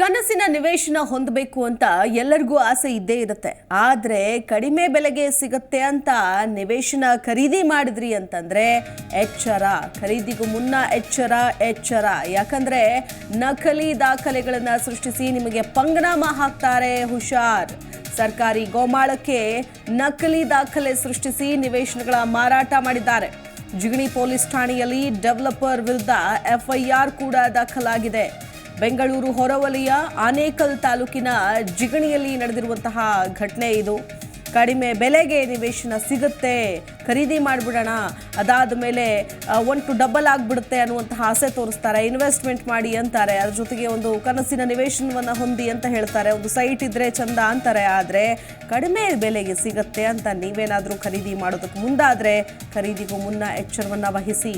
ಕನಸಿನ ನಿವೇಶನ ಹೊಂದಬೇಕು ಅಂತ ಎಲ್ಲರಿಗೂ ಆಸೆ ಇದ್ದೇ ಇರುತ್ತೆ. ಆದರೆ ಕಡಿಮೆ ಬೆಲೆಗೆ ಸಿಗುತ್ತೆ ಅಂತ ನಿವೇಶನ ಖರೀದಿ ಮಾಡಿದ್ರಿ ಅಂತಂದ್ರೆ ಎಚ್ಚರ. ಖರೀದಿಗೂ ಮುನ್ನ ಎಚ್ಚರ ಎಚ್ಚರ. ಯಾಕಂದ್ರೆ ನಕಲಿ ದಾಖಲೆಗಳನ್ನ ಸೃಷ್ಟಿಸಿ ನಿಮಗೆ ಪಂಗನಾಮ ಹಾಕ್ತಾರೆ ಹುಷಾರ್. ಸರ್ಕಾರಿ ಗೋಮಾಳಕ್ಕೆ ನಕಲಿ ದಾಖಲೆ ಸೃಷ್ಟಿಸಿ ನಿವೇಶನಗಳ ಮಾರಾಟ ಮಾಡಿದ್ದಾರೆ. ಜಿಗಣಿ ಪೊಲೀಸ್ ಠಾಣೆಯಲ್ಲಿ ಡೆವಲಪರ್ ವಿರುದ್ಧ ಎಫ್ಐಆರ್ ಕೂಡ ದಾಖಲಾಗಿದೆ. ಬೆಂಗಳೂರು ಹೊರವಲಯ ಆನೇಕಲ್ ತಾಲೂಕಿನ ಜಿಗಣಿಯಲ್ಲಿ ನಡೆದಿರುವಂತಹ ಘಟನೆ ಇದು. ಕಡಿಮೆ ಬೆಲೆಗೆ ನಿವೇಶನ ಸಿಗುತ್ತೆ. ಖರೀದಿ ಮಾಡಿಬಿಡೋಣ. ಅದಾದ ಮೇಲೆ ಒನ್ ಟು ಡಬಲ್ ಆಗಿಬಿಡುತ್ತೆ ಅನ್ನುವಂತಹ ಆಸೆ ತೋರಿಸ್ತಾರೆ. ಇನ್ವೆಸ್ಟ್ಮೆಂಟ್ ಮಾಡಿ ಅಂತಾರೆ. ಅದ್ರ ಜೊತೆಗೆ ಒಂದು ಕನಸಿನ ನಿವೇಶನವನ್ನು ಹೊಂದಿ ಅಂತ ಹೇಳ್ತಾರೆ. ಒಂದು ಸೈಟ್ ಇದ್ರೆ ಚಂದ ಅಂತಾರೆ. ಆದರೆ ಕಡಿಮೆ ಬೆಲೆಗೆ ಸಿಗುತ್ತೆ ಅಂತ ನೀವೇನಾದರೂ ಖರೀದಿ ಮಾಡೋದಕ್ಕೆ ಮುಂದಾದರೆ ಖರೀದಿಗೂ ಮುನ್ನ ಎಚ್ಚರವನ್ನು ವಹಿಸಿ.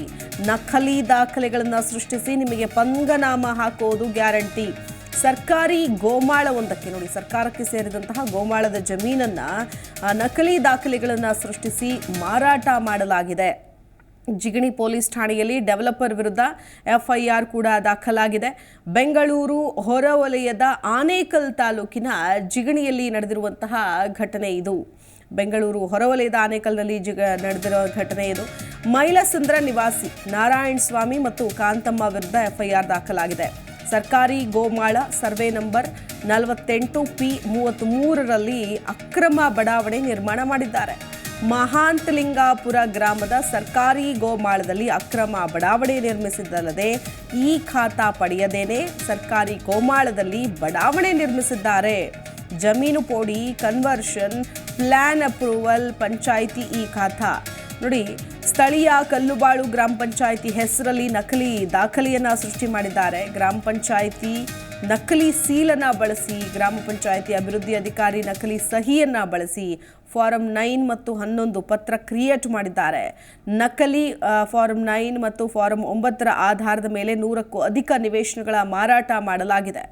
ನಕಲಿ ದಾಖಲೆಗಳನ್ನು ಸೃಷ್ಟಿಸಿ ನಿಮಗೆ ಪಂಗನಾಮ ಹಾಕೋದು ಗ್ಯಾರಂಟಿ. ಸರ್ಕಾರಿ ಗೋಮಾಳ ಒಂದಕ್ಕೆ ನೋಡಿ. ಸರ್ಕಾರಕ್ಕೆ ಸೇರಿದಂತಹ ಗೋಮಾಳದ ಜಮೀನನ್ನ ನಕಲಿ ದಾಖಲೆಗಳನ್ನು ಸೃಷ್ಟಿಸಿ ಮಾರಾಟ ಮಾಡಲಾಗಿದೆ. ಜಿಗಣಿ ಪೊಲೀಸ್ ಠಾಣೆಯಲ್ಲಿ ಡೆವಲಪರ್ ವಿರುದ್ಧ ಎಫ್ಐಆರ್ ಕೂಡ ದಾಖಲಾಗಿದೆ. ಬೆಂಗಳೂರು ಹೊರವಲಯದ ಆನೇಕಲ್ ತಾಲೂಕಿನ ಜಿಗಣಿಯಲ್ಲಿ ನಡೆದಿರುವಂತಹ ಘಟನೆ ಇದು. ಬೆಂಗಳೂರು ಹೊರವಲಯದ ಆನೇಕಲ್ನಲ್ಲಿ ಜಿಗ ನಡೆದಿರೋ ಘಟನೆ ಇದು. ಮೈಲಸಂದ್ರ ನಿವಾಸಿ ನಾರಾಯಣ ಸ್ವಾಮಿ ಮತ್ತು ಕಾಂತಮ್ಮ ವಿರುದ್ಧ ಎಫ್ಐಆರ್ ದಾಖಲಾಗಿದೆ. ಸರ್ಕಾರಿ ಗೋಮಾಳ ಸರ್ವೆ ನಂಬರ್ ನಲವತ್ತೆಂಟು ಪಿ ಮೂವತ್ತ್ಮೂರರಲ್ಲಿ ಅಕ್ರಮ ಬಡಾವಣೆ ನಿರ್ಮಾಣ ಮಾಡಿದ್ದಾರೆ. ಮಹಾಂತಲಿಂಗಾಪುರ ಗ್ರಾಮದ ಸರ್ಕಾರಿ ಗೋಮಾಳದಲ್ಲಿ ಅಕ್ರಮ ಬಡಾವಣೆ ನಿರ್ಮಿಸಿದ್ದಲ್ಲದೆ ಈ ಖಾತಾ ಪಡೆಯದೇನೆ ಸರ್ಕಾರಿ ಗೋಮಾಳದಲ್ಲಿ ಬಡಾವಣೆ ನಿರ್ಮಿಸಿದ್ದಾರೆ. ಜಮೀನು ಪೋಡಿ ಕನ್ವರ್ಷನ್ ಪ್ಲಾನ್ ಅಪ್ರೂವಲ್ ಪಂಚಾಯಿತಿ ಈ ಖಾತಾ. ನೋಡಿ, ಸ್ಥಳೀಯ ಕಲ್ಲುಬಾಳು ಗ್ರಾಮ ಪಂಚಾಯಿತಿ ಹೆಸರಲ್ಲಿ ನಕಲಿ ದಾಖಲೆಯನ್ನು ಸೃಷ್ಟಿ ಮಾಡಿದ್ದಾರೆ. ಗ್ರಾಮ ಪಂಚಾಯಿತಿ ನಕಲಿ ಸೀಲನ್ನ ಬಳಸಿ, ಗ್ರಾಮ ಪಂಚಾಯಿತಿ ಅಭಿವೃದ್ಧಿ ಅಧಿಕಾರಿ ನಕಲಿ ಸಹಿಯನ್ನ ಬಳಸಿ ಫಾರಂ ನೈನ್ ಮತ್ತು ಹನ್ನೊಂದು ಪತ್ರ ಕ್ರಿಯೇಟ್ ಮಾಡಿದ್ದಾರೆ. ನಕಲಿ ಫಾರಂ ನೈನ್ ಮತ್ತು ಫಾರಂ ಒಂಬತ್ತರ ಆಧಾರದ ಮೇಲೆ ನೂರಕ್ಕೂ ಅಧಿಕ ನಿವೇಶನಗಳ ಮಾರಾಟ ಮಾಡಲಾಗಿದೆ.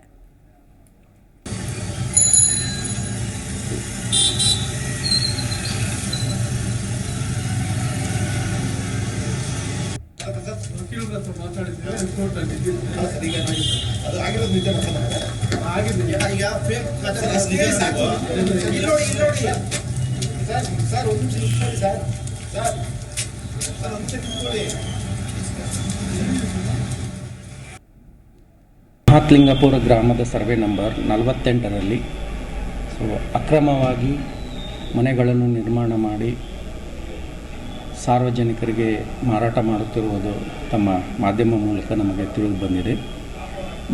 ವಕೀಲರ ಹತ್ರ ಮಾತಾಡಿದ್ರೆ ಕೋರ್ಟಲ್ಲಿ ಅದು ಆಗಿರೋದು ನಿಜ ಆಗಿದೆ ಈಗ ಫೇಕ್ ಇಲ್ಲಿ ನೋಡಿ ಇಲ್ಲಿ ನೋಡಿ. ಸರ್ ಸರ್ ಒಂದು ನಿಮಿಷ ನಿಂತ್ಕೊಳ್ಳಿ ಸರ್. ಸರ್ ಸರ್ ಒಂದು ನಿಮಿಷ ನಿಂತ್ಕೊಳ್ಳಿ ಮಹಾತ್ಲಿಂಗಪುರ ಗ್ರಾಮದ ಸರ್ವೆ ನಂಬರ್ ನಲವತ್ತೆಂಟರಲ್ಲಿ. ಸೊ ಅಕ್ರಮವಾಗಿ ಮನೆಗಳನ್ನು ನಿರ್ಮಾಣ ಮಾಡಿ ಸಾರ್ವಜನಿಕರಿಗೆ ಮಾರಾಟ ಮಾಡುತ್ತಿರುವುದು ತಮ್ಮ ಮಾಧ್ಯಮ ಮೂಲಕ ನಮಗೆ ತಿಳಿದು ಬಂದಿದೆ.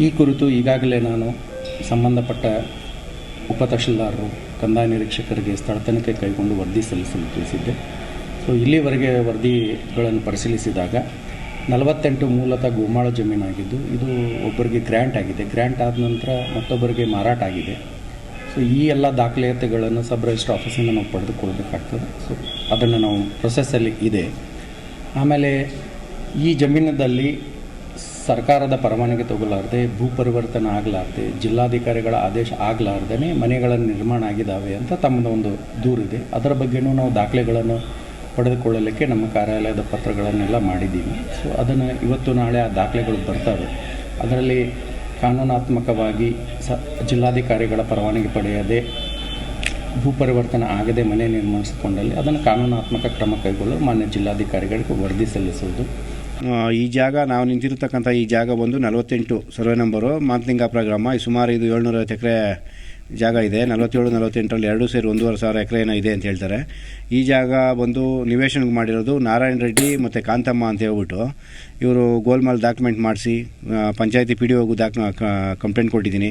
ಈ ಕುರಿತು ಈಗಾಗಲೇ ನಾನು ಸಂಬಂಧಪಟ್ಟ ಉಪ ತಹಶೀಲ್ದಾರರು, ಕಂದಾಯ ನಿರೀಕ್ಷಕರಿಗೆ ಸ್ಥಳ ತನಿಖೆ ಕೈಗೊಂಡು ವರದಿ ಸಲ್ಲಿಸಲು ತಿಳಿಸಿದ್ದೆ. ಸೊ ಇಲ್ಲಿವರೆಗೆ ವರದಿಗಳನ್ನು ಪರಿಶೀಲಿಸಿದಾಗ ನಲವತ್ತೆಂಟು ಮೂಲತಃ ಗೋಮಾಳ ಜಮೀನಾಗಿದ್ದು, ಇದು ಒಬ್ಬರಿಗೆ ಗ್ರ್ಯಾಂಟ್ ಆಗಿದೆ. ಗ್ರ್ಯಾಂಟ್ ಆದ ನಂತರ ಮತ್ತೊಬ್ಬರಿಗೆ ಮಾರಾಟ ಆಗಿದೆ. ಸೊ ಈ ಎಲ್ಲ ದಾಖಲಾತಿಗಳನ್ನು ಸಬ್ ರಿಜಿಸ್ಟರ್ ಆಫೀಸಿಂದ ನಾವು ಪಡೆದುಕೊಳ್ಬೇಕಾಗ್ತದೆ ಸೊ ಅದನ್ನು ನಾವು ಪ್ರೊಸೆಸ್ಸಲ್ಲಿ ಇದೆ. ಆಮೇಲೆ ಈ ಜಮೀನದಲ್ಲಿ ಸರ್ಕಾರದ ಪರವಾನಗಿ ತಗೊಲಾರ್ದೆ ಭೂ ಪರಿವರ್ತನೆ ಆಗಲಾರ್ದೆ, ಜಿಲ್ಲಾಧಿಕಾರಿಗಳ ಆದೇಶ ಆಗಲಾರ್ದೇ ಮನೆಗಳ ನಿರ್ಮಾಣ ಆಗಿದ್ದಾವೆ ಅಂತ ತಮ್ಮದ ಒಂದು ದೂರಿದೆ ಅದರ ಬಗ್ಗೆನೂ ನಾವು ದಾಖಲೆಗಳನ್ನು ಪಡೆದುಕೊಳ್ಳಲಿಕ್ಕೆ ನಮ್ಮ ಕಾರ್ಯಾಲಯದ ಪತ್ರಗಳನ್ನೆಲ್ಲ ಮಾಡಿದ್ದೀವಿ. ಸೊ ಅದನ್ನು ಇವತ್ತು ನಾಳೆ ಆ ದಾಖಲೆಗಳು ಬರ್ತವೆ. ಅದರಲ್ಲಿ ಕಾನೂನಾತ್ಮಕವಾಗಿ ಸ ಜಿಲ್ಲಾಧಿಕಾರಿಗಳ ಪರವಾನಗಿ ಪಡೆಯದೆ ಭೂ ಪರಿವರ್ತನೆ ಆಗದೆ ಮನೆ ನಿರ್ಮಿಸಿಕೊಂಡಲ್ಲಿ ಅದನ್ನು ಕಾನೂನಾತ್ಮಕ ಕ್ರಮ ಕೈಗೊಳ್ಳಲು ಮಾನ್ಯ ಜಿಲ್ಲಾಧಿಕಾರಿಗಳಿಗೆ ವರದಿ ಸಲ್ಲಿಸುವುದು. ಈ ಜಾಗ ನಾವು ನಿಂತಿರ್ತಕ್ಕಂಥ ಈ ಜಾಗ ಬಂದು ನಲವತ್ತೆಂಟು ಸರ್ವೆ ನಂಬರು ಮಾಂತಲಿಂಗಾಪುರ ಗ್ರಾಮ ಈ ಸುಮಾರು ಇದು ಏಳ್ನೂರೈವತ್ತು ಎಕರೆ ಜಾಗ ಇದೆ, ನಲವತ್ತೇಳು, ನಲವತ್ತೆಂಟರಲ್ಲಿ ಎರಡು ಸೇರಿ ಒಂದೂವರೆ ಸಾವಿರ ಎಕರೆ ಏನೋ ಇದೆ ಅಂತ ಹೇಳ್ತಾರೆ. ಈ ಜಾಗ ಬಂದು ನಿವೇಶನಕ್ಕೆ ಮಾಡಿರೋದು ನಾರಾಯಣ ರೆಡ್ಡಿ ಮತ್ತು ಕಾಂತಮ್ಮ ಅಂತ ಹೇಳ್ಬಿಟ್ಟು ಇವರು ಗೋಲ್ಮಾಲ್ ಡಾಕ್ಯುಮೆಂಟ್ ಮಾಡಿಸಿ ಪಂಚಾಯತಿ ಪಿ ಡಿ ಒಗೂ ಡಾಕ್ ಕಂಪ್ಲೇಂಟ್ ಕೊಟ್ಟಿದ್ದೀನಿ.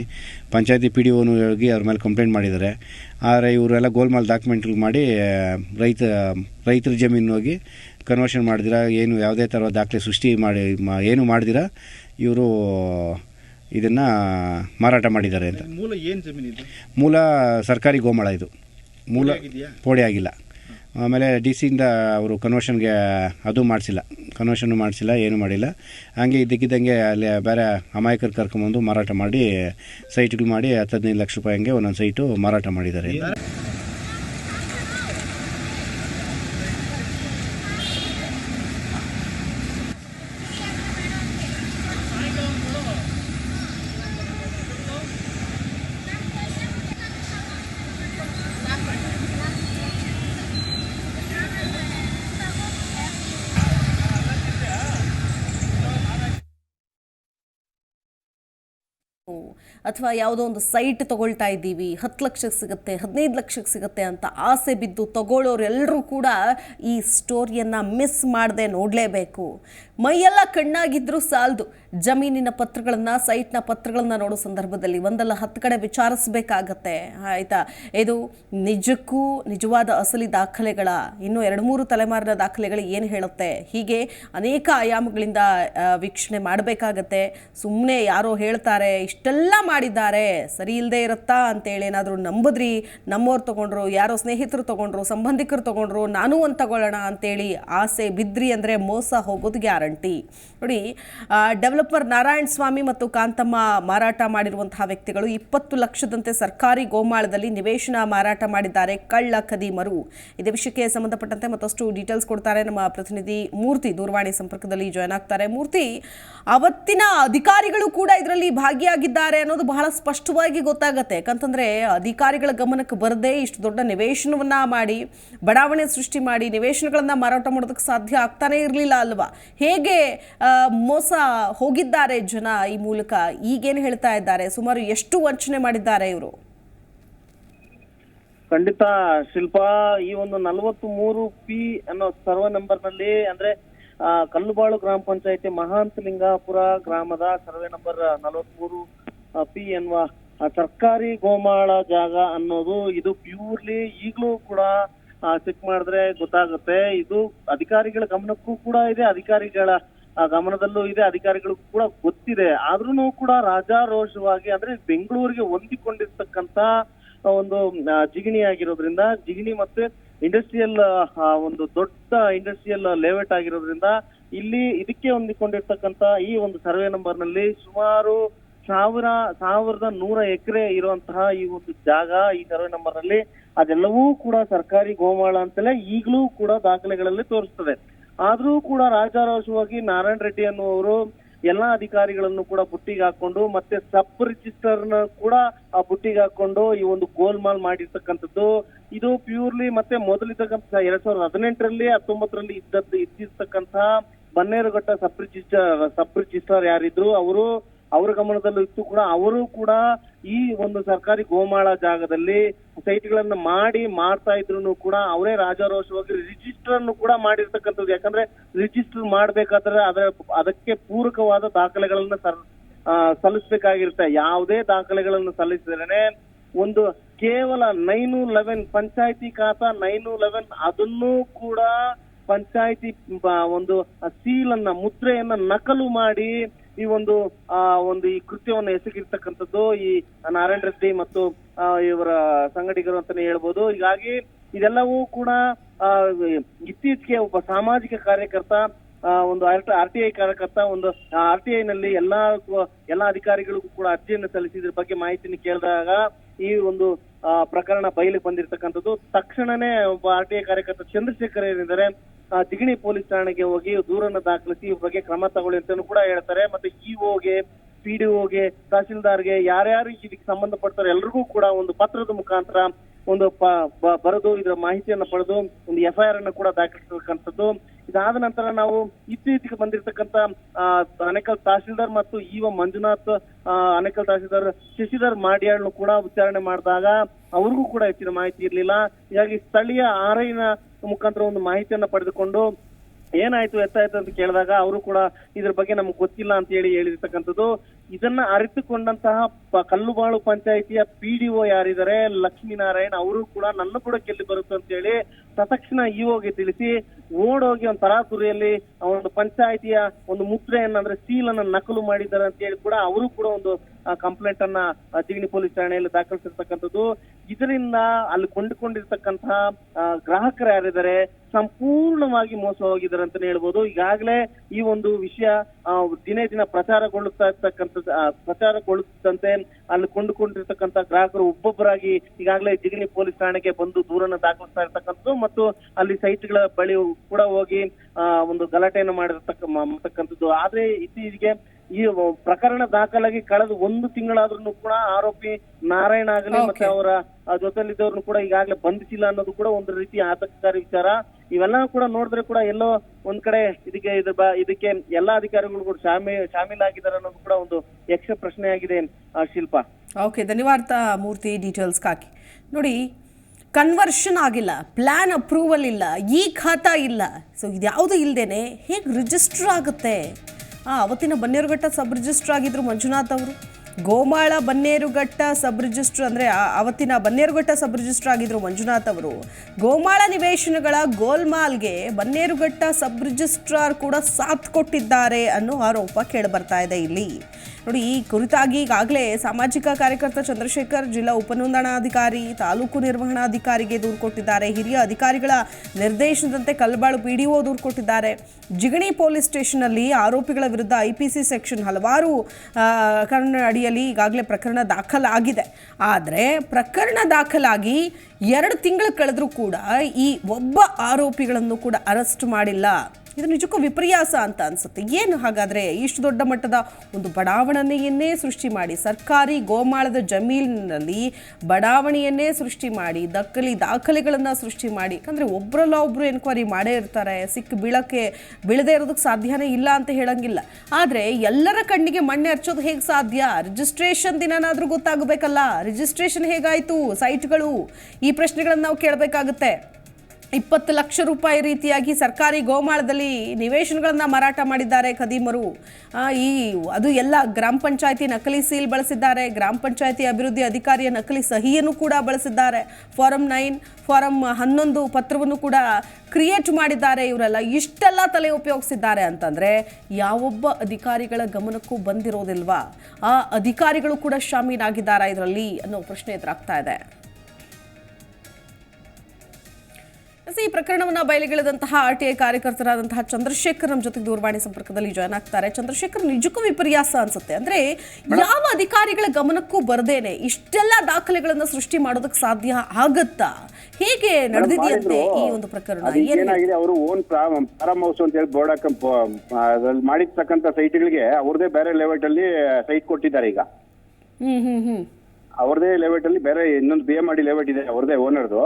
ಪಂಚಾಯತಿ ಪಿ ಡಿ ಒನು ಹೋಗಿ ಅವ್ರ ಮೇಲೆ ಕಂಪ್ಲೇಂಟ್ ಮಾಡಿದ್ದಾರೆ. ಆದರೆ ಇವರೆಲ್ಲ ಗೋಲ್ಮಾಲ್ ಡಾಕ್ಯುಮೆಂಟ್ ಮಾಡಿ ರೈತ, ರೈತರ ಜಮೀನು ಹೋಗಿ ಕನ್ವರ್ಷನ್ ಮಾಡಿದಿರ, ಏನು ಯಾವುದೇ ಥರ ದಾಖಲೆ ಸೃಷ್ಟಿ ಮಾಡಿ ಏನು ಮಾಡಿದಿರ, ಇವರು ಇದನ್ನು ಮಾರಾಟ ಮಾಡಿದ್ದಾರೆ ಅಂತ. ಮೂಲ ಏನು ಜಮೀನು ಮೂಲ ಸರ್ಕಾರಿ ಗೋಮಾಳ ಇದು. ಮೂಲ ಪೋಡೆ ಪೋಡಿ ಆಗಿಲ್ಲ. ಆಮೇಲೆ ಡಿ ಸಿಯಿಂದ ಅವರು ಕನ್ವರ್ಷನ್ಗೆ ಅದು ಮಾಡಿಸಿಲ್ಲ. ಕನ್ವರ್ಷನ್ ಮಾಡಿಸಿಲ್ಲ ಏನು ಮಾಡಿಲ್ಲ. ಹಾಗೆ ಇದ್ದಕ್ಕಿದ್ದಂಗೆ ಅಲ್ಲಿ ಬೇರೆ ಅಮಾಯಕರು ಕರ್ಕೊಂಬಂದು ಮಾರಾಟ ಮಾಡಿ ಸೈಟ್ಗಳು ಮಾಡಿ ಹತ್ತು ಹದಿನೈದು ಲಕ್ಷ ರೂಪಾಯಿ ಹಂಗೆ ಒಂದೊಂದು ಸೈಟು ಮಾರಾಟ ಮಾಡಿದ್ದಾರೆ. ಅಥವಾ ಯಾವುದೋ ಒಂದು ಸೈಟ್ ತಗೊಳ್ತಾ ಇದ್ದೀವಿ, ಹತ್ತು ಲಕ್ಷಕ್ಕೆ ಸಿಗುತ್ತೆ, ಹದಿನೈದು ಲಕ್ಷಕ್ಕೆ ಸಿಗುತ್ತೆ ಅಂತ ಆಸೆ ಬಿದ್ದು ತಗೊಳ್ಳೋರೆಲ್ಲರೂ ಕೂಡ ಈ ಸ್ಟೋರಿಯನ್ನು ಮಿಸ್ ಮಾಡದೆ ನೋಡಲೇಬೇಕು. ಮೈಯೆಲ್ಲ ಕಣ್ಣಾಗಿದ್ದರೂ ಸಾಲದು. ಜಮೀನಿನ ಪತ್ರಗಳನ್ನು, ಸೈಟ್ನ ಪತ್ರಗಳನ್ನು ನೋಡೋ ಸಂದರ್ಭದಲ್ಲಿ ಒಂದಲ್ಲ ಹತ್ತು ಕಡೆ ವಿಚಾರಿಸ್ಬೇಕಾಗತ್ತೆ. ಆಯಿತಾ? ಇದು ನಿಜಕ್ಕೂ ನಿಜವಾದ ಅಸಲಿ ದಾಖಲೆಗಳ, ಇನ್ನು ಎರಡು ಮೂರು ತಲೆಮಾರಿನ ದಾಖಲೆಗಳು ಏನು ಹೇಳುತ್ತೆ? ಹೀಗೆ ಅನೇಕ ಆಯಾಮಗಳಿಂದ ವೀಕ್ಷಣೆ ಮಾಡಬೇಕಾಗತ್ತೆ. ಸುಮ್ಮನೆ ಯಾರೋ ಹೇಳ್ತಾರೆ, ಇಷ್ಟೆಲ್ಲ ಮಾಡಿದ್ದಾರೆ. ಸರಿ ಇಲ್ಲದೆ ಇರುತ್ತಾ ಅಂತೇಳಿ ಏನಾದರೂ ನಂಬಿದ್ರಿ? ನಮ್ಮವ್ರು ತೊಗೊಂಡ್ರು, ಯಾರೋ ಸ್ನೇಹಿತರು ತೊಗೊಂಡ್ರು, ಸಂಬಂಧಿಕರು ತೊಗೊಂಡ್ರು, ನಾನೂ ಒಂದು ತಗೊಳ್ಳೋಣ ಅಂತೇಳಿ ಆಸೆ ಬಿದ್ರಿ ಅಂದರೆ ಮೋಸ ಹೋಗೋದು ಗ್ಯಾರಂಟಿ. ನೋಡಿ ಡೆವಲಪರ್ ನಾರಾಯಣ ಸ್ವಾಮಿ ಮತ್ತು ಕಾಂತಮ್ಮ ಮಾರಾಟ ಮಾಡಿರುವಂತಹ ವ್ಯಕ್ತಿಗಳು ಇಪ್ಪತ್ತು ಲಕ್ಷದಂತೆ ಸರ್ಕಾರಿ ಗೋಮಾಳದಲ್ಲಿ ನಿವೇಶನ ಮಾರಾಟ ಮಾಡಿದ್ದಾರೆ. ಕಳ್ಳ ಖದೀಮರು ಇದೇ ವಿಷಯಕ್ಕೆ ಸಂಬಂಧಪಟ್ಟಂತೆ ಮತ್ತಷ್ಟು ಡೀಟೇಲ್ಸ್ ಕೊಡ್ತಾರೆ ನಮ್ಮ ಪ್ರತಿನಿಧಿ ಮೂರ್ತಿ ದೂರವಾಣಿ ಸಂಪರ್ಕದಲ್ಲಿ ಜಾಯ್ನ್ ಆಗ್ತಾರೆ. ಮೂರ್ತಿ, ಅವತ್ತಿನ ಅಧಿಕಾರಿಗಳು ಕೂಡ ಇದರಲ್ಲಿ ಭಾಗಿಯಾಗಿದ್ದಾರೆ ಅನ್ನೋದು ಬಹಳ ಸ್ಪಷ್ಟವಾಗಿ ಗೊತ್ತಾಗತ್ತೆ. ಯಾಕಂತಂದ್ರೆ ಅಧಿಕಾರಿಗಳ ಗಮನಕ್ಕೆ ಬರದೇ ಇಷ್ಟು ದೊಡ್ಡ ನಿವೇಶನವನ್ನ ಮಾಡಿ, ಬಡಾವಣೆ ಸೃಷ್ಟಿ ಮಾಡಿ, ನಿವೇಶನಗಳನ್ನ ಮಾರಾಟ ಮಾಡೋದಕ್ಕೆ ಸಾಧ್ಯ ಆಗ್ತಾನೆ ಇರಲಿಲ್ಲ ಅಲ್ವಾ? ಹೇಗೆ ಮೋಸ ಹೋಗಿದ್ದಾರೆ ಜನ ಈ ಮೂಲಕ? ಈಗೇನು ಹೇಳ್ತಾ ಇದ್ದಾರೆ? ಸುಮಾರು ಎಷ್ಟು ವಂಚನೆ ಮಾಡಿದ್ದಾರೆ ಇವರು? ಖಂಡಿತ ಶಿಲ್ಪಾ, ಈ ಒಂದು ನಲವತ್ತು ಮೂರು ಪಿ ಅನ್ನೋ ಸರ್ವೆ ನಂಬರ್ನಲ್ಲಿ ಅಂದ್ರೆ ಕಲ್ಲುಬಾಳು ಗ್ರಾಮ ಪಂಚಾಯತಿ ಮಹಾಂತಲಿಂಗಾಪುರ ಗ್ರಾಮದ ಸರ್ವೆ ನಂಬರ್ ನಲವತ್ಮೂರು ಪಿ ಎನ್ನುವ ಆ, ಸರ್ಕಾರಿ ಗೋಮಾಳ ಜಾಗ ಅನ್ನೋದು ಇದು ಪ್ಯೂರ್ಲಿ ಈಗಲೂ ಕೂಡ ಚೆಕ್ ಮಾಡಿದ್ರೆ ಗೊತ್ತಾಗುತ್ತೆ. ಇದು ಅಧಿಕಾರಿಗಳ ಗಮನಕ್ಕೂ ಕೂಡ ಇದೆ ಅಧಿಕಾರಿಗಳ ಗಮನದಲ್ಲೂ ಇದೆ ಅಧಿಕಾರಿಗಳಿಗೂ ಕೂಡ ಗೊತ್ತಿದೆ. ಆದ್ರೂ ಕೂಡ ರಾಜಾರೋಷವಾಗಿ ಅಂದ್ರೆ ಬೆಂಗಳೂರಿಗೆ ಹೊಂದಿಕೊಂಡಿರ್ತಕ್ಕಂತ ಒಂದು ಜಿಗಣಿ ಆಗಿರೋದ್ರಿಂದ ಜಿಗಣಿ ಮತ್ತೆ ಇಂಡಸ್ಟ್ರಿಯಲ್ ಒಂದು ದೊಡ್ಡ ಇಂಡಸ್ಟ್ರಿಯಲ್ ಲೇಔಟ್ ಆಗಿರೋದ್ರಿಂದ ಇಲ್ಲಿ ಇದಕ್ಕೆ ಹೊಂದಿಕೊಂಡಿರ್ತಕ್ಕಂತ ಈ ಒಂದು ಸರ್ವೆ ನಂಬರ್ನಲ್ಲಿ ಸುಮಾರು ಸಾವಿರ, ಸಾವಿರದ ನೂರ ಎಕರೆ ಇರುವಂತಹ ಈ ಒಂದು ಜಾಗ, ಈ ಸರ್ವೆ ನಂಬರ್ನಲ್ಲಿ ಅದೆಲ್ಲವೂ ಕೂಡ ಸರ್ಕಾರಿ ಗೋಮಾಳ ಅಂತಲೇ ಈಗಲೂ ಕೂಡ ದಾಖಲೆಗಳಲ್ಲಿ ತೋರಿಸ್ತದೆ. ಆದ್ರೂ ಕೂಡ ರಾಜಾರೋಷವಾಗಿ ನಾರಾಯಣ ರೆಡ್ಡಿ ಅನ್ನುವರು ಎಲ್ಲಾ ಅಧಿಕಾರಿಗಳನ್ನು ಕೂಡ ಬುಟ್ಟಿಗೆ ಹಾಕೊಂಡು ಮತ್ತೆ ಸಬ್ ರಿಜಿಸ್ಟರ್ನ ಕೂಡ ಆ ಬುಟ್ಟಿಗೆ ಹಾಕೊಂಡು ಈ ಒಂದು ಗೋಲ್ಮಾಲ್ ಮಾಡಿರ್ತಕ್ಕಂಥದ್ದು, ಇದು ಪ್ಯೂರ್ಲಿ ಮತ್ತೆ ಮೊದಲಿರ್ತಕ್ಕಂಥ ಎರಡ್ ಸಾವಿರದ ಹದಿನೆಂಟರಲ್ಲಿ ಹತ್ತೊಂಬತ್ತರಲ್ಲಿ ಇದ್ದದ್ದು ಇದ್ದಿರ್ತಕ್ಕಂತಹ Bannerghatta sub register sub register ಯಾರಿದ್ರು, ಅವರು ಅವರ ಗಮನದಲ್ಲೂ ಇತ್ತು ಕೂಡ. ಅವರು ಕೂಡ ಈ ಒಂದು ಸರ್ಕಾರಿ ಗೋಮಾಳ ಜಾಗದಲ್ಲಿ ಸೈಟ್ಗಳನ್ನ ಮಾಡಿ ಮಾಡ್ತಾ ಇದ್ರು ಕೂಡ ಅವರೇ ರಾಜಾರೋಷವಾಗಿ ರಿಜಿಸ್ಟರ್ ಅನ್ನು ಕೂಡ ಮಾಡಿರ್ತಕ್ಕಂಥದ್ದು. ಯಾಕಂದ್ರೆ ರಿಜಿಸ್ಟರ್ ಮಾಡ್ಬೇಕಾದ್ರೆ ಅದರ ಅದಕ್ಕೆ ಪೂರಕವಾದ ದಾಖಲೆಗಳನ್ನ ಸರ್ ಸಲ್ಲಿಸ್ಬೇಕಾಗಿರುತ್ತೆ. ಯಾವುದೇ ದಾಖಲೆಗಳನ್ನು ಸಲ್ಲಿಸಿದ್ರೆ ಒಂದು ಕೇವಲ ನೈನು ಲೆವೆನ್ ಪಂಚಾಯಿತಿ ಖಾತಾ, ನೈನು ಲೆವೆನ್ ಅದನ್ನು ಕೂಡ ಪಂಚಾಯಿತಿ ಒಂದು ಸೀಲ್ ಅನ್ನ ಮುದ್ರೆಯನ್ನ ನಕಲು ಮಾಡಿ ಈ ಒಂದು, ಆ, ಒಂದು ಈ ಕೃತ್ಯವನ್ನು ಎಸಗಿರ್ತಕ್ಕಂಥದ್ದು ಈ ನಾರಾಯಣ ರೆಡ್ಡಿ ಮತ್ತು ಇವರ ಸಂಘಟಿಗರು ಅಂತಾನೆ ಹೇಳ್ಬೋದು. ಹೀಗಾಗಿ ಇದೆಲ್ಲವೂ ಕೂಡ ಇತ್ತೀಚೆಗೆ ಒಬ್ಬ ಸಾಮಾಜಿಕ ಕಾರ್ಯಕರ್ತ ಒಂದು ಆರ್ ಟಿ ಐ ಕಾರ್ಯಕರ್ತ, ಒಂದು ಆರ್ ಟಿ ಐ ನಲ್ಲಿ ಎಲ್ಲಾ ಎಲ್ಲಾ ಅಧಿಕಾರಿಗಳಿಗೂ ಕೂಡ ಅರ್ಜಿಯನ್ನು ಸಲ್ಲಿಸಿದ್ರ ಬಗ್ಗೆ ಮಾಹಿತಿಯನ್ನು ಕೇಳಿದಾಗ ಈ ಒಂದು ಪ್ರಕರಣ ಬಯಲಿಗೆ ಬಂದಿರತಕ್ಕಂಥದ್ದು. ತಕ್ಷಣನೇ ಒಬ್ಬ ಆರ್ ಟಿ ಐ ಕಾರ್ಯಕರ್ತ ಚಂದ್ರಶೇಖರ್ ಏನಿದ್ದಾರೆ ಆ, ಜಿಗಣಿ ಪೊಲೀಸ್ ಠಾಣೆಗೆ ಹೋಗಿ ದೂರನ್ನ ದಾಖಲಿಸಿ ಈ ಬಗ್ಗೆ ಕ್ರಮ ತಗೊಳ್ಳಿ ಅಂತಾನು ಕೂಡ ಹೇಳ್ತಾರೆ. ಮತ್ತೆ ಇಒಗೆ ಪಿಡಿಒಗೆ ತಹಸೀಲ್ದಾರ್ಗೆ ಯಾರ್ಯಾರು ಇದಕ್ಕೆ ಸಂಬಂಧಪಡ್ತಾರೆ ಎಲ್ರಿಗೂ ಕೂಡ ಒಂದು ಪತ್ರದ ಮುಖಾಂತರ ಒಂದು ಬರೆದು ಇದರ ಮಾಹಿತಿಯನ್ನ ಪಡೆದು ಒಂದು ಎಫ್ಐಆರ್ ಅನ್ನು ಕೂಡ ದಾಖಲಿಸತಕ್ಕಂಥದ್ದು ಇದಾದ ನಂತರ ನಾವು ಇತ್ತೀಚೆಗೆ ಬಂದಿರತಕ್ಕಂತ ಅನೇಕಲ್ ತಹಸೀಲ್ದಾರ್ ಮತ್ತು ಇವ ಮಂಜುನಾಥ್ ಅನೇಕಲ್ ತಹಸೀಲ್ದಾರ್ ಶಶಿಧರ್ ಮಾಡಿಯಾಳ್ನು ಕೂಡ ವಿಚಾರಣೆ ಮಾಡಿದಾಗ ಅವ್ರಿಗೂ ಕೂಡ ಹೆಚ್ಚಿನ ಮಾಹಿತಿ ಇರಲಿಲ್ಲ. ಹೀಗಾಗಿ ಸ್ಥಳೀಯ ಆರ್ ಐನ ಮುಖಾಂತರ ಒಂದು ಮಾಹಿತಿಯನ್ನ ಪಡೆದುಕೊಂಡು ಏನಾಯ್ತು, ಎತ್ತಾಯ್ತು ಅಂತ ಕೇಳಿದಾಗ ಅವರು ಕೂಡ ಇದ್ರ ಬಗ್ಗೆ ನಮ್ಗೆ ಗೊತ್ತಿಲ್ಲ ಅಂತ ಹೇಳಿ ಹೇಳಿರ್ತಕ್ಕಂಥದ್ದು. ಇದನ್ನ ಅರಿತುಕೊಂಡಂತಹ ಪ- ಕಲ್ಲುಬಾಳು ಪಂಚಾಯಿತಿಯ ಪಿಡಿಒ ಯಾರಿದ್ದಾರೆ, ಲಕ್ಷ್ಮೀನಾರಾಯಣ್ ಅವರು ಕೂಡ ನನ್ನ ಕೂಡ ಗೆಲ್ಲಿ ಬರುತ್ತೆ ಅಂತ ಹೇಳಿ ತತಕ್ಷಣ ಇಒಗೆ ತಿಳಿಸಿ ಓಡೋಗಿ ಒಂದು ತರಾತುರಿಯಲ್ಲಿ ಒಂದು ಪಂಚಾಯಿತಿಯ ಒಂದು ಮುದ್ರೆಯನ್ನ ಅಂದ್ರೆ ಸೀಲ್ ಅನ್ನ ನಕಲು ಮಾಡಿದ್ದಾರೆ ಅಂತ ಹೇಳಿ ಕೂಡ ಅವರು ಕೂಡ ಒಂದು ಕಂಪ್ಲೇಂಟ್ ಅನ್ನ ಜಿಗಣಿ ಪೊಲೀಸ್ ಠಾಣೆಯಲ್ಲಿ ದಾಖಲಿಸಿರ್ತಕ್ಕಂಥದ್ದು. ಇದರಿಂದ ಅಲ್ಲಿ ಕೊಂಡುಕೊಂಡಿರ್ತಕ್ಕಂತಹ ಗ್ರಾಹಕರು ಯಾರಿದ್ದಾರೆ ಸಂಪೂರ್ಣವಾಗಿ ಮೋಸ ಹೋಗಿದ್ದಾರೆ ಅಂತಾನೆ ಹೇಳ್ಬೋದು. ಈಗಾಗಲೇ ಈ ಒಂದು ವಿಷಯ ದಿನೇ ದಿನ ಪ್ರಚಾರಗೊಳ್ಳುತ್ತಾ ಇರ್ತಕ್ಕಂಥ ಪ್ರಚಾರಗೊಳ್ಳುತ್ತಂತೆ ಅಲ್ಲಿ ಕೊಂಡುಕೊಂಡಿರ್ತಕ್ಕಂಥ ಗ್ರಾಹಕರು ಒಬ್ಬೊಬ್ಬರಾಗಿ ಈಗಾಗಲೇ ಜಿಗಣಿ ಪೊಲೀಸ್ ಠಾಣೆಗೆ ಬಂದು ದೂರನ್ನು ದಾಖಲಿಸ್ತಾ ಇರ್ತಕ್ಕಂಥದ್ದು ಮತ್ತು ಅಲ್ಲಿ ಸೈಟ್ಗಳ ಬಳಿ ಕೂಡ ಹೋಗಿ ಒಂದು ಗಲಾಟೆಯನ್ನು ಮಾಡಿರ್ತಕ್ಕ ಆದ್ರೆ ಇತ್ತೀಚೆಗೆ ಈ ಪ್ರಕರಣ ದಾಖಲಾಗಿ ಕಳೆದ ಒಂದು ತಿಂಗಳಾದ್ರೂ ಕೂಡ ಆರೋಪಿ ನಾರಾಯಣ ಆಗಲಿ ಮತ್ತೆ. ಅವರ ಜೊತೆಲಿದ್ದವ್ರನ್ನು ಕೂಡ ಈಗಾಗಲೇ ಬಂಧಿಸಿಲ್ಲ ಅನ್ನೋದು ಕೂಡ ಒಂದು ರೀತಿ ಆತಂಕಕಾರಿ ವಿಚಾರ. ಇವೆಲ್ಲ ಕೂಡ ನೋಡಿದ್ರೆ ಕೂಡ ಎಲ್ಲೋ ಒಂದ್ ಕಡೆ ಇದಕ್ಕೆ ಇದಕ್ಕೆ ಎಲ್ಲಾ ಅಧಿಕಾರಿಗಳು ಕೂಡ ಶಾಮಿ ಶಾಮೀಲಾಗಿದ್ದಾರೆ ಅನ್ನೋದು ಕೂಡ ಒಂದು ಯಕ್ಷ ಪ್ರಶ್ನೆಯಾಗಿದೆ ಆ, ಶಿಲ್ಪ. ಓಕೆ ಧನ್ಯವಾದ ಮೂರ್ತಿ ಡೀಟೇಲ್ಸ್ ಹಾಕಿ ನೋಡಿ ಕನ್ವರ್ಷನ್ ಆಗಿಲ್ಲ ಪ್ಲಾನ್ ಅಪ್ರೂವಲ್ ಇಲ್ಲ ಈ ಖಾತಾ ಇಲ್ಲ. ಸೊ ಇದ್ಯಾವುದು ಇಲ್ಲದೇನೆ ಹೇಗೆ ರಿಜಿಸ್ಟರ್ ಆಗುತ್ತೆ? ಆ ಅವತ್ತಿನ ಬನ್ನೇರುಘಟ್ಟ ಸಬ್ ರಿಜಿಸ್ಟರ್ ಆಗಿದ್ರು ಮಂಜುನಾಥ್ ಅವರು. ಗೋಮಾಳ ಬನ್ನೇರುಘಟ್ಟ ಸಬ್ ರಿಜಿಸ್ಟ್ರ್ ಅಂದರೆ ಅವತ್ತಿನ ಬನ್ನೇರುಘಟ್ಟ ಸಬ್ ರಿಜಿಸ್ಟ್ರ್ ಆಗಿದ್ದರು ಮಂಜುನಾಥ್ ಅವರು. ಗೋಮಾಳ ನಿವೇಶನಗಳ ಗೋಲ್ಮಾಲ್ಗೆ ಬನ್ನೇರುಘಟ್ಟ ಸಬ್ ರಿಜಿಸ್ಟ್ರಾರ್ ಕೂಡ ಸಾಥ್ ಕೊಟ್ಟಿದ್ದಾರೆ ಅನ್ನೋ ಆರೋಪ ಕೇಳಿಬರ್ತಾ ಇದೆ ಇಲ್ಲಿ. ನೋಡಿ, ಈ ಕುರಿತಾಗಿ ಈಗಾಗಲೇ ಸಾಮಾಜಿಕ ಕಾರ್ಯಕರ್ತ ಚಂದ್ರಶೇಖರ್ ಜಿಲ್ಲಾ ಉಪನೋಂದಣಾಧಿಕಾರಿ ತಾಲೂಕು ನಿರ್ವಹಣಾಧಿಕಾರಿಗೆ ದೂರು ಕೊಟ್ಟಿದ್ದಾರೆ. ಹಿರಿಯ ಅಧಿಕಾರಿಗಳ ನಿರ್ದೇಶನದಂತೆ ಕಲ್ಬಾಳು ಪಿ ಡಿ ಒ ದೂರು ಕೊಟ್ಟಿದ್ದಾರೆ. ಜಿಗಣಿ ಪೊಲೀಸ್ ಸ್ಟೇಷನ್ನಲ್ಲಿ ಆರೋಪಿಗಳ ವಿರುದ್ಧ ಐ ಪಿ ಸಿ ಸೆಕ್ಷನ್ ಹಲವಾರು ಕನ್ನಡ ಈಗಾಗಲೇ ಪ್ರಕರಣ ದಾಖಲಾಗಿದೆ. ಆದರೆ ಪ್ರಕರಣ ದಾಖಲಾಗಿ ಎರಡು ತಿಂಗಳು ಕಳೆದರೂ ಕೂಡ ಈ ಒಬ್ಬ ಆರೋಪಿಗಳನ್ನು ಕೂಡ ಅರೆಸ್ಟ್ ಮಾಡಿಲ್ಲ. ಇದು ನಿಜಕ್ಕೂ ವಿಪರ್ಯಾಸ ಅಂತ ಅನ್ಸುತ್ತೆ. ಏನು ಹಾಗಾದ್ರೆ ಇಷ್ಟು ದೊಡ್ಡ ಮಟ್ಟದ ಒಂದು ಬಡಾವಣೆಯನ್ನೇ ಸೃಷ್ಟಿ ಮಾಡಿ, ಸರ್ಕಾರಿ ಗೋಮಾಳದ ಜಮೀನಿನಲ್ಲಿ ಬಡಾವಣೆಯನ್ನೇ ಸೃಷ್ಟಿ ಮಾಡಿ ದಕ್ಕಲಿ ದಾಖಲೆಗಳನ್ನು ಸೃಷ್ಟಿ ಮಾಡಿ ಯಾಕಂದರೆ ಒಬ್ರಲ್ಲ ಒಬ್ರು ಎನ್ಕ್ವೈರಿ ಮಾಡೇ ಇರ್ತಾರೆ, ಸಿಕ್ಕ ಬೀಳಕ್ಕೆ ಬೀಳದೇ ಇರೋದಕ್ಕೆ ಸಾಧ್ಯನೇ ಇಲ್ಲ ಅಂತ ಹೇಳಂಗಿಲ್ಲ. ಆದರೆ ಎಲ್ಲರ ಕಣ್ಣಿಗೆ ಮಣ್ಣೆ ಹಚ್ಚೋದು ಹೇಗೆ ಸಾಧ್ಯ? ರಿಜಿಸ್ಟ್ರೇಷನ್ ದಿನನಾದರೂ ಗೊತ್ತಾಗಬೇಕಲ್ಲ. ರಿಜಿಸ್ಟ್ರೇಷನ್ ಹೇಗಾಯಿತು? ಸೈಟ್ಗಳು ಈ ಪ್ರಶ್ನೆಗಳನ್ನು ನಾವು ಕೇಳಬೇಕಾಗುತ್ತೆ. ಇಪ್ಪತ್ತು ಲಕ್ಷ ರೂಪಾಯಿ ರೀತಿಯಾಗಿ ಸರ್ಕಾರಿ ಗೋಮಾಳದಲ್ಲಿ ನಿವೇಶನಗಳನ್ನು ಮಾರಾಟ ಮಾಡಿದ್ದಾರೆ ಖದೀಮರು. ಈ ಅದು ಎಲ್ಲ ಗ್ರಾಮ ಪಂಚಾಯತಿ ನಕಲಿ ಸೀಲ್ ಬಳಸಿದ್ದಾರೆ. ಗ್ರಾಮ ಪಂಚಾಯತಿ ಅಭಿವೃದ್ಧಿ ಅಧಿಕಾರಿಯ ನಕಲಿ ಸಹಿಯನ್ನು ಕೂಡ ಬಳಸಿದ್ದಾರೆ. ಫಾರಂ ನೈನ್, ಫಾರಂ ಹನ್ನೊಂದು ಪತ್ರವನ್ನು ಕೂಡ ಕ್ರಿಯೇಟ್ ಮಾಡಿದ್ದಾರೆ ಇವರೆಲ್ಲ. ಇಷ್ಟೆಲ್ಲ ತಲೆ ಉಪಯೋಗಿಸಿದ್ದಾರೆ ಅಂತಂದರೆ ಯಾವೊಬ್ಬ ಅಧಿಕಾರಿಗಳ ಗಮನಕ್ಕೂ ಬಂದಿರೋದಿಲ್ವಾ? ಆ ಅಧಿಕಾರಿಗಳು ಕೂಡ ಶಾಮೀಲಾಗಿದ್ದಾರಾ ಇದರಲ್ಲಿ ಅನ್ನೋ ಪ್ರಶ್ನೆ ಎದುರಾಗ್ತಾ ಇದೆ. ಈ ಪ್ರಕರಣವನ್ನ ಬಯಲಿಗೆಳೆದಂತಹ ಆರ್ ಟಿ ಐ ಕಾರ್ಯಕರ್ತರಾದಂತಹ ಚಂದ್ರಶೇಖರ್ ನಮ್ಮ ಜೊತೆಗೆ ದೂರವಾಣಿ ಸಂಪರ್ಕದಲ್ಲಿ ಜಾಯ್ನ್ ಆಗ್ತಾರೆ. ಚಂದ್ರಶೇಖರ್ ನಿಜಕ್ಕೂ ವಿಪರ್ಯಾಸ ಅನ್ಸುತ್ತೆ. ಅಂದ್ರೆ ಯಾವ ಅಧಿಕಾರಿಗಳ ಗಮನಕ್ಕೂ ಬರದೇನೆ ಇಷ್ಟೆಲ್ಲ ದಾಖಲೆಗಳನ್ನ ಸೃಷ್ಟಿ ಮಾಡೋದಕ್ಕೆ ಸಾಧ್ಯ ಆಗತ್ತಾ? ಹೇಗೆ ನಡೆದಿದೆಯಂತೆ ಈ ಒಂದು ಪ್ರಕರಣ? ಏನಾಗಿದೆ ಅವರು ಓನ್ ಫಾರಂ ಹೌಸ್ ಅಂತ ಹೇಳಿ ಬೋರ್ಡ್ ಅದ್ರಲ್ಲಿ ಮಾಡಿರ್ತಕ್ಕಂಥ ಸೈಟ್ಗಳಿಗೆ ಅವ್ರದೇ ಬೇರೆ ಲೆವೆಲ್ ಅಲ್ಲಿ ಸೈಟ್ ಕೊಟ್ಟಿದ್ದಾರೆ ಈಗ. ಹ್ಮ್ ಹ್ಮ್ ಹ್ಮ್. ಅವ್ರದೇ ಲೆವೆಟ್ ಅಲ್ಲಿ ಬೇರೆ ಇನ್ನೊಂದು ಬಿ ಎಂ ಮಾಡಿ ಲೆವೆಟ್ ಇದೆ ಅವ್ರದೇ ಓನರ್ದು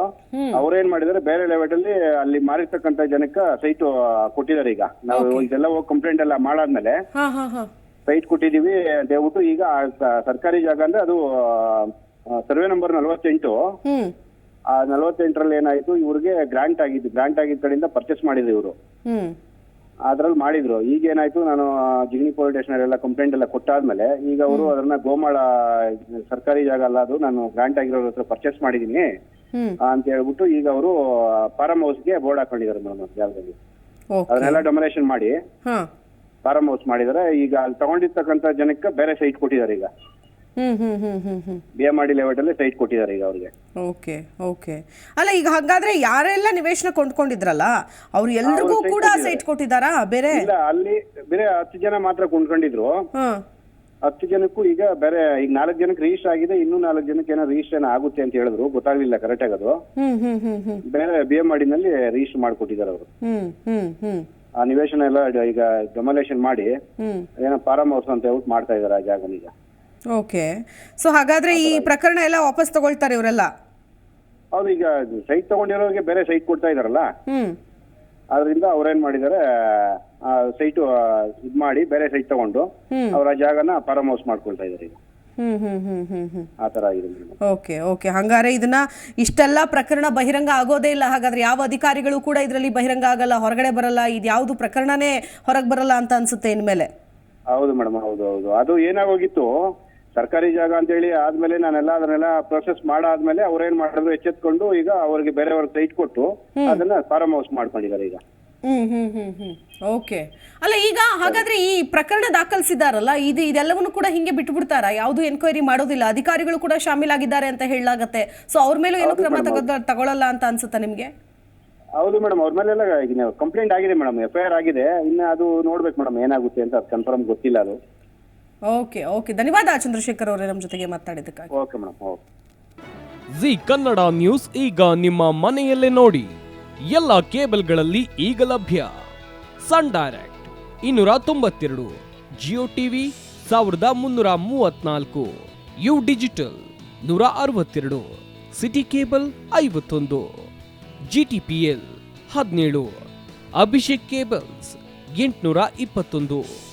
ಅವ್ರೇನ್ ಮಾಡಿದಾರೆ ಬೇರೆ ಲೆವೆಟ್ ಅಲ್ಲಿ ಅಲ್ಲಿ ಮಾರಿರ್ತಕ್ಕಂತ ಜನಕ್ಕೆ ಸೈಟ್ ಕೊಟ್ಟಿದ್ದಾರೆ ಈಗ. ನಾವು ಇದೆಲ್ಲ ಹೋಗಿ ಕಂಪ್ಲೇಂಟ್ ಎಲ್ಲ ಮಾಡಾದ್ಮೇಲೆ ಹಾ ಹಾ ಹಾ. ಸೈಟ್ ಕೊಟ್ಟಿದೀವಿ ಅಂತ ಹೇಳ್ಬಿಟ್ಟು ಈಗ ಆ ಸ- ಸರ್ಕಾರಿ ಜಾಗ ಅಂದ್ರೆ ಅದು ಸರ್ವೆ ನಂಬರ್ ನಲವತ್ತೆಂಟು. ಹ್ಮ್. ಆ ನಲವತ್ತೆಂಟರಲ್ಲಿ ಏನಾಯ್ತು ಇವ್ರಿಗೆ ಗ್ರಾಂಟ್ ಆಗಿದ್ದು ಗ್ರಾಂಟ್ ಆಗಿದ್ದ ಕಡೆಯಿಂದ ಪರ್ಚೇಸ್ ಮಾಡಿದ್ರು ಇವರು. ಹ್ಮ್. ಅದ್ರಲ್ಲಿ ಮಾಡಿದ್ರು. ಈಗ ಏನಾಯ್ತು ನಾನು ಜಿಗ್ನಿ ಜಿಗಣಿ ಪೊಲೀಸ್ ಸ್ಟೇಷನ್ ಎಲ್ಲ ಕಂಪ್ಲೇಂಟ್ ಎಲ್ಲ ಕೊಟ್ಟಾದ್ಮೇಲೆ ಈಗ ಅವರು ಅದನ್ನ ಗೋಮಾಳ ಸರ್ಕಾರಿ ಜಾಗ ಅಲ್ಲ ಅದು ನಾನು ಗ್ರಾಂಟ್ ಆಗಿರೋ ಹತ್ರ ಪರ್ಚೇಸ್ ಮಾಡಿದೀನಿ. ಅಂತ ಹೇಳ್ಬಿಟ್ಟು ಈಗ ಅವರು ಫಾರಂ ಹೌಸ್ಗೆ ಬೋರ್ಡ್ ಹಾಕೊಂಡಿದ್ದಾರೆ ಮೇಡಮ್ ಜಾಗದಲ್ಲಿ. ಅದನ್ನೆಲ್ಲ ಡೊಮಿನೇಷನ್ ಮಾಡಿ ಫಾರಂ ಹೌಸ್ ಮಾಡಿದ್ದಾರೆ. ಈಗ ಅಲ್ಲಿ ತಗೊಂಡಿರ್ತಕ್ಕಂತ ಜನಕ್ಕೆ ಬೇರೆ ಸೈಟ್ ಕೊಟ್ಟಿದ್ದಾರೆ ಈಗ. ಹ್ಮ್ ಹ್ಮ್ ಹ್ಮ್ ಹ್ಮ್ ಹ್ಮ್. ಬಿ ಎಂ ಮಾಡಿ ಲೆವೆಟ್ ಅಲ್ಲಿ ಸೈಟ್ ಕೊಟ್ಟಿದ್ದಾರೆ ಈಗ ಅವ್ರಿಗೆ. Okay okay. ಅಲ್ಲ ಈಗ ಹಾಗಾದ್ರೆ ಯಾರೆಲ್ಲ ನಿವೇಶನ ಕೊಂಡ್ಕೊಂಡಿದ್ರಲ್ಲ ಅವ್ರು ಎಲ್ರಿಗೂ ಕೂಡ. ಸೈಟ್ ಕೊಟ್ಟಿದ್ದಾರಾ ಬೇರೆ? ಇಲ್ಲ ಅಲ್ಲಿ ಬೇರೆ ಹತ್ತು ಜನ ಮಾತ್ರ ಕೊಂಡ್ಕೊಂಡಿದ್ರು. ಹತ್ತು ಜನಕ್ಕೂ ಈಗ ಬೇರೆ ಈಗ ನಾಲ್ಕು ಜನಕ್ಕೆ ರಿಜಿಸ್ಟರ್ ಆಗಿದೆ ಇನ್ನೂ ನಾಲ್ಕು ಜನಕ್ಕೆ ಏನೋ ರಿಜಿಸ್ಟ್ರೇಷನ್ ಆಗುತ್ತೆ ಅಂತ ಹೇಳಿದ್ರು ಗೊತ್ತಾಗ್ಲಿಲ್ಲ ಕರೆಕ್ಟ್ ಆಗದು ಬೇರೆ ಬಿ ಎಂ ಮಾಡಿನಲ್ಲಿ ರಿಜಿಸ್ಟರ್ ಮಾಡಿಕೊಟ್ಟಿದ್ದಾರೆ ಅವರು. ಆ ನಿವೇಶನ ಎಲ್ಲ ಈಗ ಡೆಮೊಲೇಷನ್ ಮಾಡಿ ಏನೋ ಫಾರಂ ಹೌಸ್ ಅಂತ ಹೇಳ್ಬಿಟ್ಟು ಮಾಡ್ತಾ ಇದಾರೆ ಆ ಜಾಗನ ಈಗ. ಓಕೆ. ಸೊ ಹಾಗಾದ್ರೆ ಈ ಪ್ರಕರಣ ಎಲ್ಲ ವಾಪಸ್ ತಗೊಳ್ತಾರೆ ಇವರೆಲ್ಲ? ಹೌದು ಈಗ ಸೈಟ್ ತಗೊಂಡಿರೋರಿಗೆ ಬೇರೆ ಸೈಟ್ ಕೊಡ್ತಾ ಇದಾರಲ್ಲ? ಹ್ಮ್. ಅದರಿಂದ ಅವ್ರೇನ್ ಮಾಡಿದ್ದಾರೆ ಸೈಟ್ ಇದ್ ಮಾಡಿ ಬೇರೆ ಸೈಟ್ ತಗೊಂಡು ಅವರ ಅವ್ರ ಜಾಗನ ಫಾರಂ ಹೌಸ್ ಮಾಡ್ಕೊಳ್ತಾ ಇದಾರೆ ಈಗ. ಹ್ಮ್ ಹ್ಮ್ ಹ್ಮ್ ಹ್ಮ್ ಹ್ಮ್. ಆ ತರ ಆಗಿದೆ ಮೇಡಮ್. Okay okay. ಹಂಗಾರೆ ಇದನ್ನ ಇಷ್ಟೆಲ್ಲ ಪ್ರಕರಣ ಬಹಿರಂಗ ಆಗೋದೇ ಇಲ್ಲ. ಹಾಗಾದ್ರೆ ಯಾವ ಅಧಿಕಾರಿಗಳು ಕೂಡ ಇದರಲ್ಲಿ ಬಹಿರಂಗ ಆಗಲ್ಲ ಹೊರಗಡೆ ಬರಲ್ಲ ಇದ್ಯಾವುದು ಪ್ರಕರಣನೇ ಹೊರಗೆ ಬರಲ್ಲ ಅಂತ ಅನ್ಸುತ್ತೆ ಇನ್ಮೇಲೆ? ಹೌದು ಮೇಡಮ್ ಹೌದು ಹೌದು. ಅದು ಏನಾಗೋಗಿತ್ತು ಸರ್ಕಾರಿ ಜಾಗ ಅಂತ ಹೇಳಿ ಆದ್ಮೇಲೆ ನಾನೆಲ್ಲ ಅದನ್ನೆಲ್ಲ ಪ್ರೊಸೆಸ್ ಮಾಡಾದ್ಮೇಲೆ ಅವ್ರೇನ್ ಮಾಡಿದ್ರು ಎಚ್ಚೆತ್ಕೊಂಡು ಈಗ ಅವ್ರಿಗೆ ಬೇರೆಯವ್ರ ಸೈಟ್ ಕೊಟ್ಟು ಅದನ್ನ ಫಾರಂ ಹೌಸ್ ಮಾಡ್ಕೊಂಡಿದ್ದಾರೆ ಈಗ. ಹ್ಮ್ ಹ್ಮ್ ಹ್ಮ್ ಹ್ಮ್. ಓಕೆ ಅಲ್ಲ ಈಗ ಹಾಗಾದ್ರೆ ಈ ಪ್ರಕರಣ ದಾಖಲಿಸಿದಾರಲ್ಲ ಇದು ಇದೆಲ್ಲವನ್ನು ಕೂಡ ಹಿಂಗೆ ಬಿಟ್ಬಿಡ್ತಾರಾ? ಯಾವುದು ಎನ್ಕ್ವೈರಿ ಮಾಡೋದಿಲ್ಲ. ಅಧಿಕಾರಿಗಳು ಕೂಡ ಶಾಮೀಲಾಗಿದ್ದಾರೆ ಅಂತ ಹೇಳಲಾಗತ್ತೆ. ಸೊ ಅವ್ರ ಮೇಲೂ ಏನು ಕ್ರಮ ತಗೋ ತಗೊಳ್ಳಲ್ಲ ಅಂತ ಅನ್ಸುತ್ತಾ ನಿಮ್ಗೆ? ಹೌದು ಮೇಡಮ್ ಅವ್ರ ಮೇಲೆಲ್ಲ ಕಂಪ್ಲೇಂಟ್ ಆಗಿದೆ ಮೇಡಮ್ ಎಫ್ ಐ ಆರ್ ಆಗಿದೆ. ಇನ್ನು ಅದು ನೋಡ್ಬೇಕು ಮೇಡಮ್ ಏನಾಗುತ್ತೆ ಅಂತ ಕನ್ಫರ್ಮ್ ಗೊತ್ತಿಲ್ಲ ಅದು. Okay okay. ಧನ್ಯವಾದ ಚಂದ್ರಶೇಖರ್ ಅವರೇ ನಮ್ಮ ಜೊತೆಗೆ ಮಾತಾಡಿದ್ದಕ್ಕಾಗಿ. Okay madam okay. Zee Kannada news ಈಗ ನಿಮ್ಮ ಮನೆಯಲ್ಲೇ ನೋಡಿ. ಎಲ್ಲ ಕೇಬಲ್ಗಳಲ್ಲಿ ಈಗ ಲಭ್ಯ. ಸನ್ ಡೈರೆಕ್ಟ್ ಇನ್ನೂರ ತೊಂಬತ್ತೆರಡು ಜಿಯೋ ಟಿವಿ ಸಾವಿರದ ಮುನ್ನೂರ ಮೂವತ್ನಾಲ್ಕು ಯು ಡಿಜಿಟಲ್ ನೂರ ಅರವತ್ತೆರಡು ಸಿಟಿ ಕೇಬಲ್ ಐವತ್ತೊಂದು ಜಿ ಟಿ ಪಿ ಎಲ್ ಹದಿನೇಳು ಅಭಿಷೇಕ್ ಕೇಬಲ್ಸ್ ಎಂಟುನೂರ ಇಪ್ಪತ್ತೊಂದು.